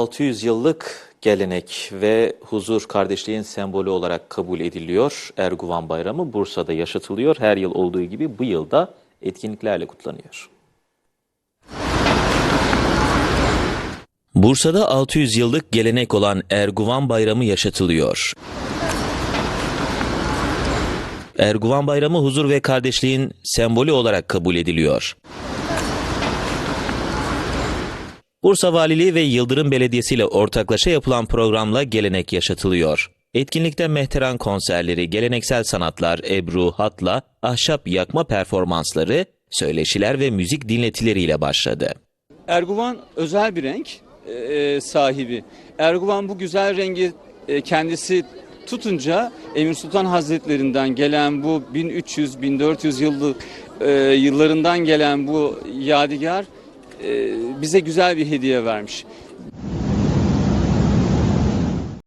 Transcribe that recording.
600 yıllık gelenek ve huzur kardeşliğin sembolü olarak kabul ediliyor. Erguvan Bayramı Bursa'da yaşatılıyor. Her yıl olduğu gibi bu yılda etkinliklerle kutlanıyor. Bursa'da 600 yıllık gelenek olan Erguvan Bayramı yaşatılıyor. Erguvan Bayramı huzur ve kardeşliğin sembolü olarak kabul ediliyor. Bursa Valiliği ve Yıldırım Belediyesi ile ortaklaşa yapılan programla gelenek yaşatılıyor. Etkinlikte mehteran konserleri, geleneksel sanatlar, ebru, hatla, ahşap yakma performansları, söyleşiler ve müzik dinletileriyle başladı. Erguvan özel bir renk e, sahibi. Erguvan bu güzel rengi e, kendisi tutunca Emir Sultan Hazretlerinden gelen bu 1300-1400 yıllık e, yıllarından gelen bu yadigar e, e, bize güzel bir hediye vermiş.